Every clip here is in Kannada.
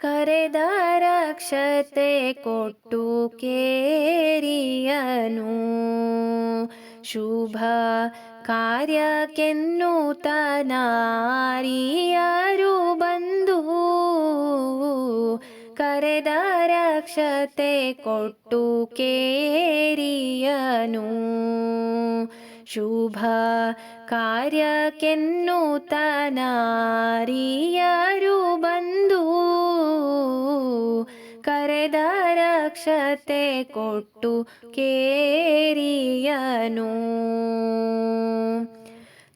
ಕರೆದ ರಕ್ಷತೆ ಕೊಟ್ಟು ಕೇರಿಯನು ಶುಭ ಕಾರ್ಯಕ್ಕೆನ್ನುತ್ತ ನಾರಿಯರು ಬಂದು ಕರೆದ ರಕ್ಷತೆ ಕೊಟ್ಟು ಕೇರಿಯನು ಶುಭ ಕಾರ್ಯಕ್ಕೆನ್ನುತ್ತ ನಾರಿಯರು ರಕ್ಷತೆ ಕೊಟ್ಟು ಕೇರಿಯನು.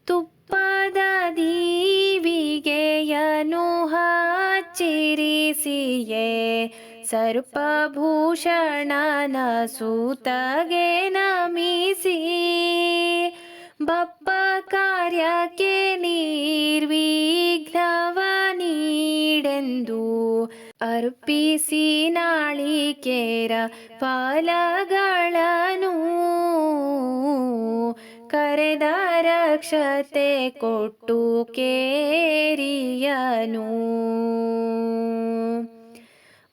ತುಪ್ಪದ ದೀವಿಗೆಯನು ಹಚ್ಚಿರಿಸಿಯೇ ಸರ್ಪಭೂಷಣನ ಸೂತಗೆ ನಮಿಸಿ. ಬಪ್ಪ ಕಾರ್ಯಕ್ಕೆ ನೀರ್ವಿಘ್ನವ ನೀಡೆಂದು ಅರ್ಪಿಸಿ ನಾಳಿಕೇರ ಪಾಲಗಳನು. ಕರೆದ ರಕ್ಷತೆ ಕೊಟ್ಟು ಕೇರಿಯನು.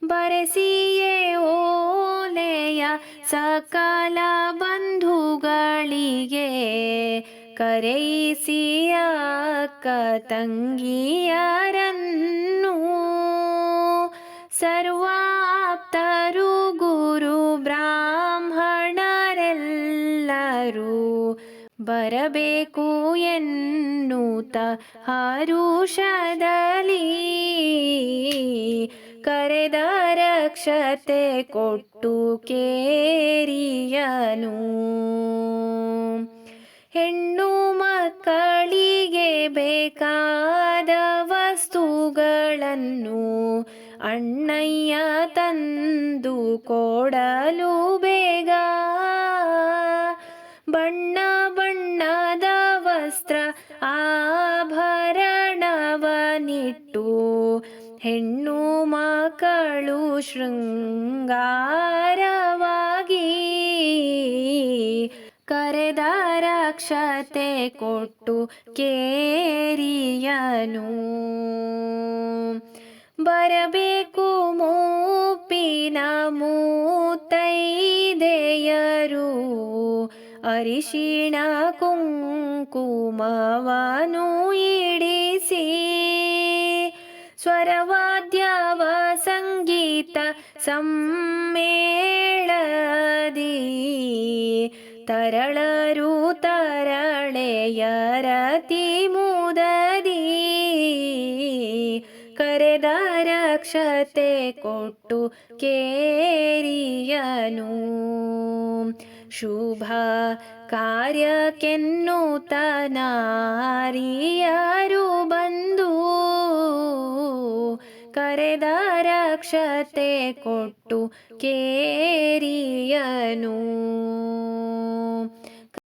ಬರೆಸಿಯೇ ಓಲೆಯ ಸಕಲ ಬಂಧುಗಳಿಗೆ ಕರೆಯಿಸಿಯ ತಂಗಿಯರನ್ನು. ಸರ್ವಾಪ್ತರು ಗುರು ಬ್ರಾಹ್ಮಣರೆಲ್ಲರೂ ಬರಬೇಕು ಎನ್ನುತ್ತ ಹರುಷದಲ್ಲಿ ಕರೆದ ರಕ್ಷತೆ ಕೊಟ್ಟು ಕೇರಿಯನು. ಹೆಣ್ಣು ಮಕ್ಕಳಿಗೆ ಬೇಕಾದ ವಸ್ತುಗಳನ್ನು ಅಣ್ಣಯ್ಯ ತಂದು ಕೊಡಲು ಬೇಗ. ಬಣ್ಣ ಬಣ್ಣದ ವಸ್ತ್ರ ಆಭರಣವನಿಟ್ಟು ಹೆಣ್ಣು ಮಕ್ಕಳು ಶೃಂಗಾರವಾಗಿ ಕರೆದ ರಕ್ಷತೆ ಕೊಟ್ಟು ಕೇರಿಯನು. ಬರಬೇಕು ಮೂಪಿನ ಮೂತೈದೆಯರು ಅರಿಶಿಣ ಕುಂಕುಮವನು ಇಡಿಸಿ ಸ್ವರವಾದ್ಯವ ಸಂಗೀತ ಸಮ್ಮೇಳದಿ ತರಳರು ತರಳೆಯರತಿ ಮುದದಿ ಕರೆದ ರಕ್ಷತೆ ಕೊಟ್ಟು ಕೇರಿಯನು. ಶುಭ ಕಾರ್ಯಕ್ಕೆನ್ನುತ್ತ ನಾರಿಯರು ಬಂದು ಕರೆದ ರಕ್ಷತೆ ಕೊಟ್ಟು ಕೇರಿಯನು.